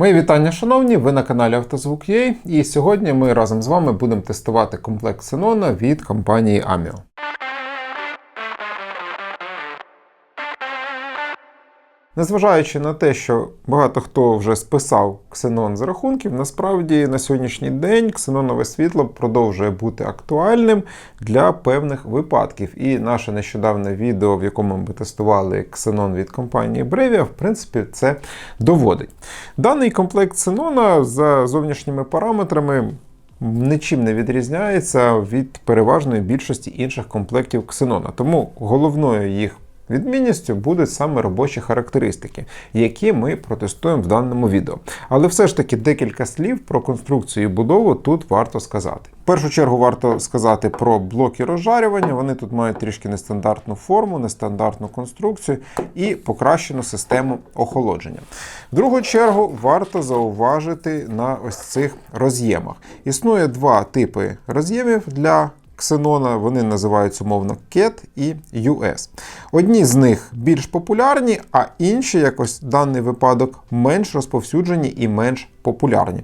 Мої вітання, шановні! Ви на каналі Автозвук.ua і сьогодні ми разом з вами будемо тестувати комплект Xenon від компанії Amio. Незважаючи на те, що багато хто вже списав ксенон з рахунків, насправді на сьогоднішній день ксенонове світло продовжує бути актуальним для певних випадків. І наше нещодавне відео, в якому ми тестували ксенон від компанії Brevia, в принципі, це доводить. Даний комплект ксенона за зовнішніми параметрами. Нічим не відрізняється від переважної більшості інших комплектів ксенона. Тому головною їх Відмінністю будуть саме робочі характеристики, які ми протестуємо в даному відео. Але все ж таки декілька слів про конструкцію і будову тут варто сказати. В першу чергу варто сказати про блоки розжарювання. Вони тут мають трішки нестандартну форму, нестандартну конструкцію і покращену систему охолодження. В другу чергу варто зауважити на ось цих роз'ємах. Існує два типи роз'ємів для Ксенона, вони називаються умовно CAT і US. Одні з них більш популярні, а інші, якось в даний випадок, менш розповсюджені і менш популярні.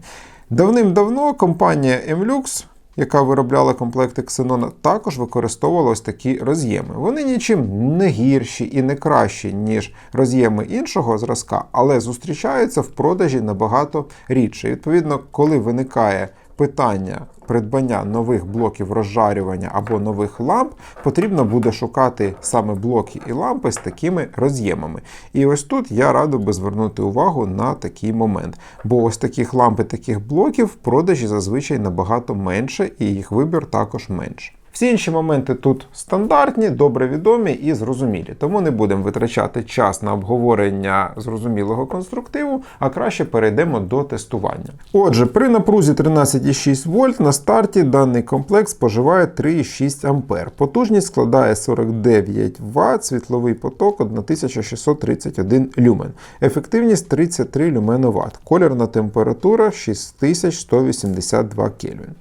Давним-давно компанія Mlux, яка виробляла комплекти Xenon, також використовувала ось такі роз'єми. Вони нічим не гірші і не кращі, ніж роз'єми іншого зразка, але зустрічаються в продажі набагато рідше. Відповідно, коли виникає питання придбання нових блоків розжарювання або нових ламп, потрібно буде шукати саме блоки і лампи з такими роз'ємами. І ось тут я радив би звернути увагу на такий момент. Бо ось таких ламп і таких блоків в продажі зазвичай набагато менше, і їх вибір також менше. Всі інші моменти тут стандартні, добре відомі і зрозумілі, тому не будемо витрачати час на обговорення зрозумілого конструктиву, а краще перейдемо до тестування. Отже, при напрузі 13,6 вольт на старті даний комплект споживає 3,6 А. Потужність складає 49 Вт, світловий поток 1631 люмен, ефективність 33 люменоват, колірна температура 6182 Кельвін.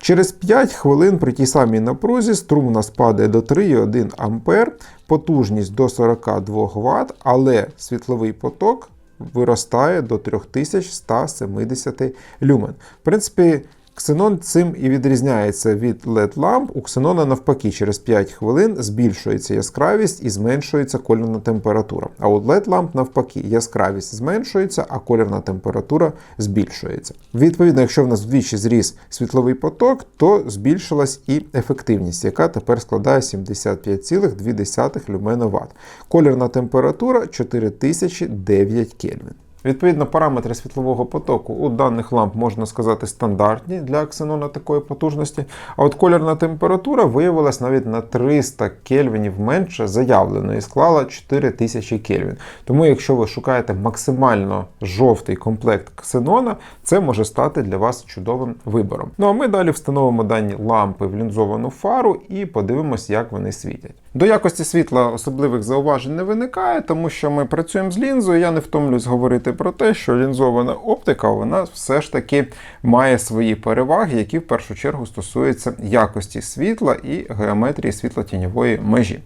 Через 5 хвилин при тій самій напрузі струм у нас падає до 3,1 А, потужність до 42 Вт, але світловий поток виростає до 3170 люмен. В принципі, Ксенон цим і відрізняється від led ламп. У ксенона навпаки, через 5 хвилин збільшується яскравість і зменшується кольорна температура. А у led ламп навпаки, яскравість зменшується, а кольорна температура збільшується. Відповідно, якщо в нас вдвічі зріс світловий поток, то збільшилась і ефективність, яка тепер складає 75,2 люменоват. Колірна температура 4009 Кельвін. Відповідно, параметри світлового потоку у даних ламп можна сказати стандартні для ксенона такої потужності. А от колірна температура виявилась навіть на 300 кельвінів менше заявленої, склала 4000 кельвін. Тому, якщо ви шукаєте максимально жовтий комплект ксенона, це може стати для вас чудовим вибором. Ну а ми далі встановимо дані лампи в лінзовану фару і подивимось, як вони світять. До якості світла особливих зауважень не виникає, тому що ми працюємо з лінзою. Я не втомлюсь говорити про те, що лінзована оптика вона все ж таки має свої переваги, які в першу чергу стосуються якості світла і геометрії світлотіньової межі.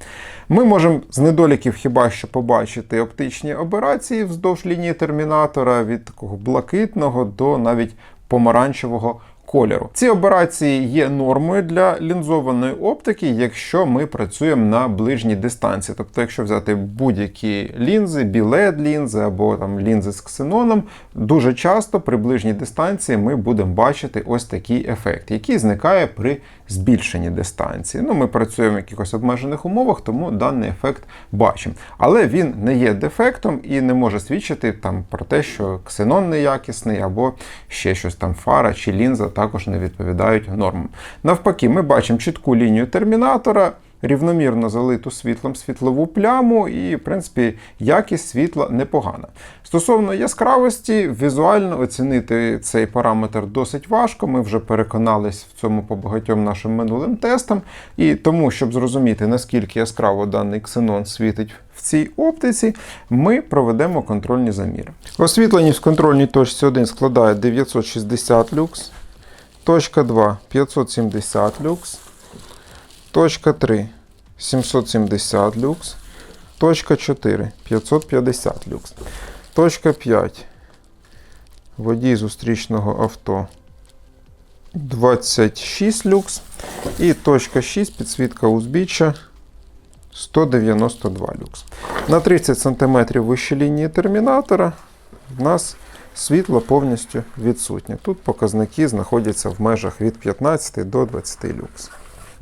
Ми можемо з недоліків хіба що побачити оптичні операції вздовж лінії термінатора від такого блакитного до навіть помаранчевого кольору. Ці операції є нормою для лінзованої оптики, якщо ми працюємо на ближній дистанції. Тобто, якщо взяти будь-які лінзи, білет лінзи або там лінзи з ксеноном, дуже часто при ближній дистанції ми будемо бачити ось такий ефект, який зникає при збільшенні дистанції. Ну, Ми працюємо в якихось обмежених умовах, тому даний ефект бачимо. Але він не є дефектом і не може свідчити там про те, що ксенон неякісний або ще щось там фара чи лінза також не відповідають нормам. Навпаки, ми бачимо чітку лінію термінатора. Рівномірно залиту світлом світлову пляму, і, в принципі, якість світла непогана. Стосовно яскравості, візуально оцінити цей параметр досить важко. Ми вже переконались в цьому по багатьом нашим минулим тестам. І тому, щоб зрозуміти, наскільки яскраво даний ксенон світить в цій оптиці, ми проведемо контрольні заміри. Освітленість в контрольній точці 1 складає 960 люкс, точка 2 570 люкс. Точка 3 770 люкс. Точка 4 550 люкс. Точка 5 водій зустрічного авто 26 люкс. І точка 6 підсвітка узбіччя 192 люкс. На 30 см вище лінії термінатора в нас світло повністю відсутнє. Тут показники знаходяться в межах від 15 до 20 люкс.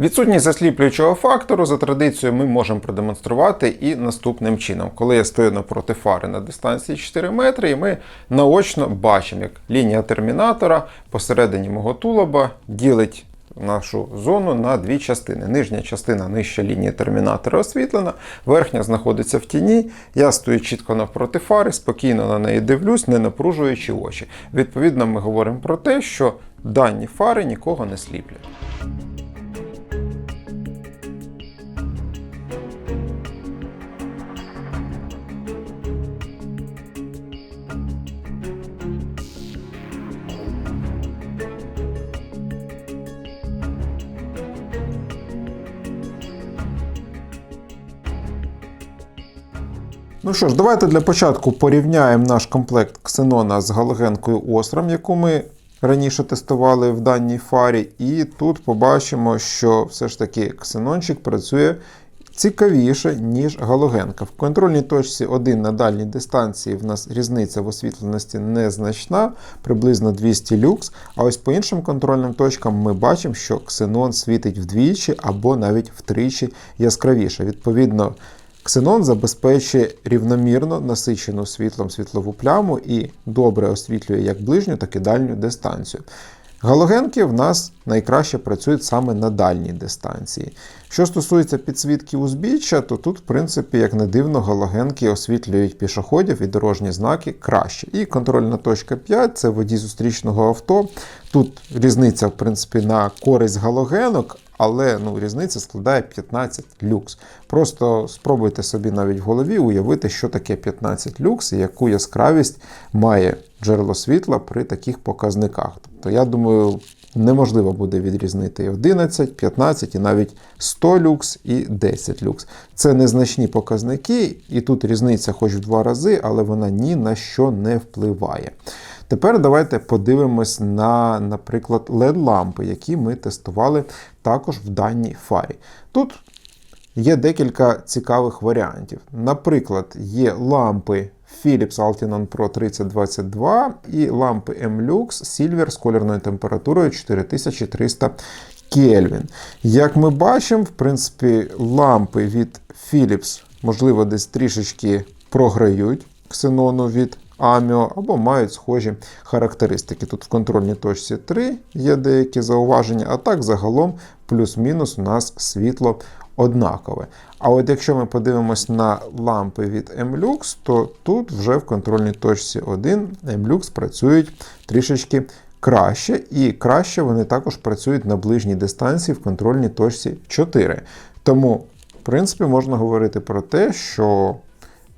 Відсутність засліплюючого фактору за традицією ми можемо продемонструвати і наступним чином. Коли я стою напроти фари на дистанції 4 метри, і ми наочно бачимо, як лінія термінатора посередині мого тулуба ділить нашу зону на дві частини. Нижня частина нижче лінії термінатора освітлена, верхня знаходиться в тіні. Я стою чітко навпроти фари, спокійно на неї дивлюсь, не напружуючи очі. Відповідно, ми говоримо про те, що дані фари нікого не сліплять. Ну що ж, давайте для початку порівняємо наш комплект ксенона з галогенкою Остром, яку ми раніше тестували в даній фарі. І тут побачимо, що все ж таки ксенончик працює цікавіше, ніж галогенка. В контрольній точці 1 на дальній дистанції в нас різниця в освітленості незначна, приблизно 200 люкс. А ось по іншим контрольним точкам ми бачимо, що ксенон світить вдвічі або навіть втричі яскравіше. Відповідно, Ксенон забезпечує рівномірно насичену світлом світлову пляму і добре освітлює як ближню, так і дальню дистанцію. Галогенки в нас найкраще працюють саме на дальній дистанції. Що стосується підсвітки узбіччя, то тут, в принципі, як не дивно, галогенки освітлюють пішоходів і дорожні знаки краще. І контрольна точка 5 це водій зустрічного авто. Тут різниця, в принципі, на користь галогенок, але ну, різниця складає 15 люкс. Просто спробуйте собі навіть в голові уявити, що таке 15 люкс і яку яскравість має джерело світла при таких показниках. Тобто, я думаю, неможливо буде відрізнити 11, 15 і навіть 100 люкс і 10 люкс. Це незначні показники, і тут різниця хоч в два рази, але вона ні на що не впливає. Тепер давайте подивимось на, наприклад, LED-лампи, які ми тестували також в даній фарі. Тут є декілька цікавих варіантів. Наприклад, є лампи Philips Altinon Pro 3022 і лампи M-Lux Silver з кольорною температурою 4300 Кельвін. Як ми бачимо, в принципі, лампи від Philips, можливо, десь трішечки програють ксенону від Аміо або мають схожі характеристики. Тут в контрольній точці 3 є деякі зауваження, а так загалом плюс-мінус у нас світло однакове. А от якщо ми подивимось на лампи від MLux, то тут вже в контрольній точці 1 MLux працюють трішечки краще, і краще вони також працюють на ближній дистанції в контрольній точці 4. Тому, в принципі, можна говорити про те, що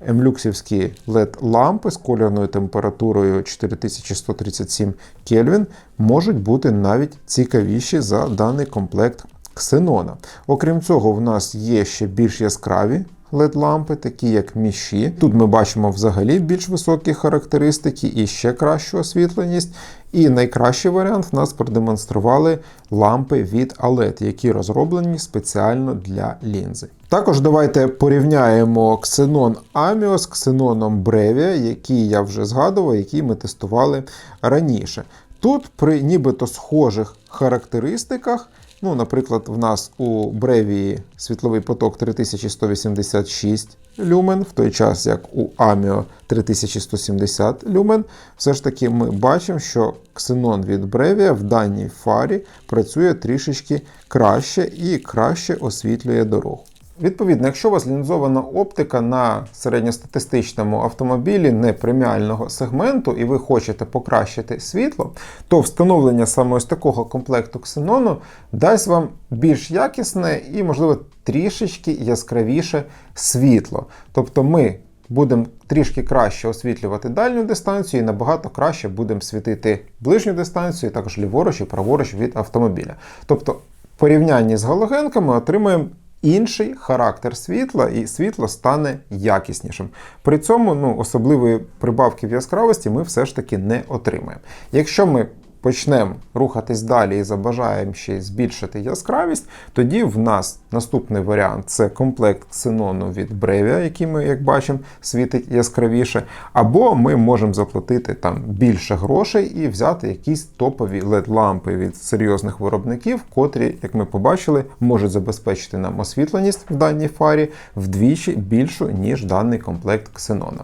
Емлюксівські LED-лампи з кольорною температурою 4137 Кельвін можуть бути навіть цікавіші за даний комплект ксенона. Окрім цього, в нас є ще більш яскраві LED-лампи, такі як міші. Тут ми бачимо взагалі більш високі характеристики і ще кращу освітленість. І найкращий варіант в нас продемонстрували лампи від ALED, які розроблені спеціально для лінзи. Також давайте порівняємо Xenon Amio з Xenon Brevia, який я вже згадував, який ми тестували раніше. Тут при нібито схожих характеристиках Ну, Наприклад, в нас у Бревії світловий поток 3186 люмен, в той час як у Аміо 3170 люмен. Все ж таки ми бачимо, що ксенон від Бревія в даній фарі працює трішечки краще і краще освітлює дорогу. Відповідно, якщо у вас лінзована оптика на середньостатистичному автомобілі не преміального сегменту, і ви хочете покращити світло, то встановлення саме ось такого комплекту ксенону дасть вам більш якісне і, можливо, трішечки яскравіше світло. Тобто ми будемо трішки краще освітлювати дальню дистанцію і набагато краще будемо світити ближню дистанцію, також ліворуч і праворуч від автомобіля. Тобто, в порівнянні з галогенками отримуємо інший характер світла, і світло стане якіснішим. При цьому ну, особливої прибавки в яскравості ми все ж таки не отримаємо. Якщо ми почнемо рухатись далі і забажаємо ще збільшити яскравість, тоді в нас наступний варіант це комплект ксенону від Brevia, який ми, як бачимо, світить яскравіше. Або ми можемо заплатити там більше грошей і взяти якісь топові LED-лампи від серйозних виробників, котрі, як ми побачили, можуть забезпечити нам освітленість в даній фарі вдвічі більшу, ніж даний комплект ксенона.